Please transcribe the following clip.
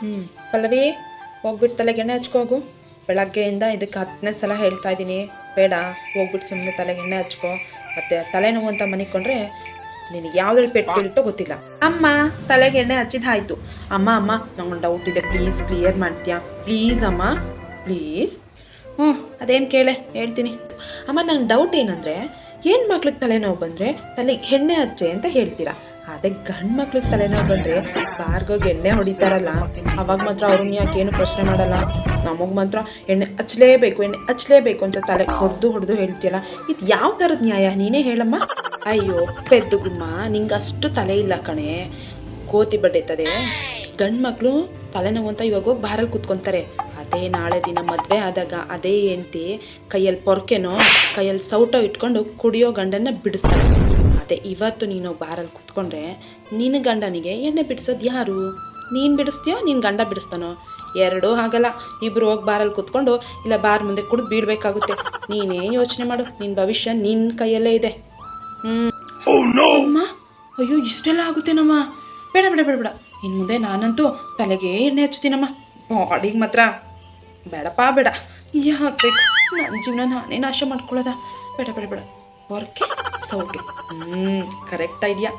ಹ್ಞೂ ಪಲ್ಲವಿ ಹೋಗ್ಬಿಟ್ಟು ತಲೆಗೆ ಎಣ್ಣೆ ಹಚ್ಕೋಗು. ಬೆಳಗ್ಗೆಯಿಂದ ಇದಕ್ಕೆ ಹತ್ತನೇ ಸಲ ಹೇಳ್ತಾ ಇದ್ದೀನಿ. ಬೇಡ ಹೋಗ್ಬಿಟ್ಟು ಸುಮ್ಮನೆ ತಲೆಗೆ ಎಣ್ಣೆ ಹಚ್ಕೋ. ಮತ್ತು ತಲೆನೋವು ಅಂತ ಮನಿಕೊಂಡ್ರೆ ನಿನಗೆ ಯಾವ್ದ್ರಲ್ಲಿ ಪೆಟ್ಟು ಬೀಳ್ತೋ ಗೊತ್ತಿಲ್ಲ. ಅಮ್ಮ ತಲೆಗೆ ಎಣ್ಣೆ ಹಚ್ಚಿದ್ದಾಯ್ತು ಅಮ್ಮ ಅಮ್ಮ, ನಂಗೊಂದು ಡೌಟ್ ಇದೆ. ಪ್ಲೀಸ್ ಕ್ಲಿಯರ್ ಮಾಡ್ತೀಯಾ? ಪ್ಲೀಸ್ ಅಮ್ಮ. ಪ್ಲೀಸ್ ಹ್ಞೂ ಅದೇನು ಕೇಳೆ? ಹೇಳ್ತೀನಿ. ಅಮ್ಮ, ನಂಗೆ ಡೌಟ್ ಏನಂದರೆ ಏನು ಮಕ್ಳಿಗೆ ತಲೆನೋವು ಬಂದರೆ? ತಲೆಗೆ ಎಣ್ಣೆ ಹಚ್ಚೆ ಅಂತ ಹೇಳ್ತೀರಾ? ಅದೇ ಗಂಡು ಮಕ್ಳಿಗೆ ತಲೆನೋವು ಬಂದರೆ ಕಾರ್ಗೋಗಿ ಎಣ್ಣೆ ಹೊಡಿತಾರಲ್ಲ, ಅವಾಗ ಮಾತ್ರ ಅವ್ರನ್ನ ಯಾಕೆ ಏನು ಪ್ರಶ್ನೆ ಮಾಡಲ್ಲ? ನಮಗೆ ಮಾತ್ರ ಎಣ್ಣೆ ಹಚ್ಚಲೇಬೇಕು ಎಣ್ಣೆ ಹಚ್ಚಲೇಬೇಕು ಅಂತ ತಲೆ ಹೊಡೆದು ಹೊಡೆದು ಹೇಳ್ತೀಯಲ್ಲ, ಇದು ಯಾವ ಥರದ ನ್ಯಾಯ? ನೀನೇ ಹೇಳಮ್ಮ. ಅಯ್ಯೋ, ಪೆದ್ದು ಗುಮ್ಮ, ನಿಂಗೆ ಅಷ್ಟು ತಲೆ ಇಲ್ಲ ಕಣೆ. ಕೋತಿ ಬಡ್ಡೆತದೆ ಗಂಡು ಮಕ್ಕಳು ತಲೆನೋವು ಅಂತ ಇವಾಗ ಹೋಗಿ ಬಾರಲ್ಲಿ ಕೂತ್ಕೊಂತಾರೆ. ಅದೇ ನಾಳೆ ದಿನ ಮದುವೆ ಆದಾಗ ಅದೇ ಹೆಂಡ್ತಿ ಕೈಯಲ್ಲಿ ಪೊರ್ಕೆನೋ ಕೈಯಲ್ಲಿ ಸೌಟೋ ಇಟ್ಕೊಂಡು ಕುಡಿಯೋ ಗಂಡನ್ನ ಬಿಡಿಸ್ತಾರೆ. ಅದೇ ಇವತ್ತು ನೀನು ಬಾರಲ್ಲಿ ಕೂತ್ಕೊಂಡ್ರೆ ನಿನ್ನ ಗಂಡನಿಗೆ ಎಣ್ಣೆ ಬಿಡಿಸೋದು ಯಾರು? ನೀನು ಬಿಡಿಸ್ತೀಯೋ ನಿನ್ನ ಗಂಡ ಬಿಡಿಸ್ತಾನೋ? ಎರಡೂ ಆಗಲ್ಲ ಇಬ್ಬರು ಹೋಗಿ ಬಾರಲ್ಲಿ ಕೂತ್ಕೊಂಡು ಇಲ್ಲ ಬಾರ್ ಮುಂದೆ ಕುಡಿದು ಬೀಳಬೇಕಾಗುತ್ತೆ. ನೀನೇ ಯೋಚನೆ ಮಾಡು. ನಿನ್ನ ಭವಿಷ್ಯ ನಿನ್ನ ಕೈಯಲ್ಲೇ ಇದೆ. ಹ್ಞೂ ಅಮ್ಮ ಅಯ್ಯೋ ಇಷ್ಟೆಲ್ಲ ಆಗುತ್ತೇನಮ್ಮ ಬೇಡ ಬೇಡ ಬೇಡ ಬೇಡ. ಇನ್ನು ಮುಂದೆ ನಾನಂತೂ ತಲೆಗೆ ಎಣ್ಣೆ ಹಚ್ತೀನಮ್ಮ ಬಾಡಿಗೆ ಮಾತ್ರ. ಬೇಡಪ್ಪ, ಬೇಡ. ಯಾಕೆ ನನ್ನ ಜೀವನ ನಾನೇ ನಾಶ ಮಾಡ್ಕೊಳ್ಳೋದ. ಬೇಡ ಬೇಡ ಬೇಡ. ಹೊರಗೆ ಸೌಟು ಹ್ಞೂ ಕರೆಕ್ಟ್ ಐಡಿಯಾ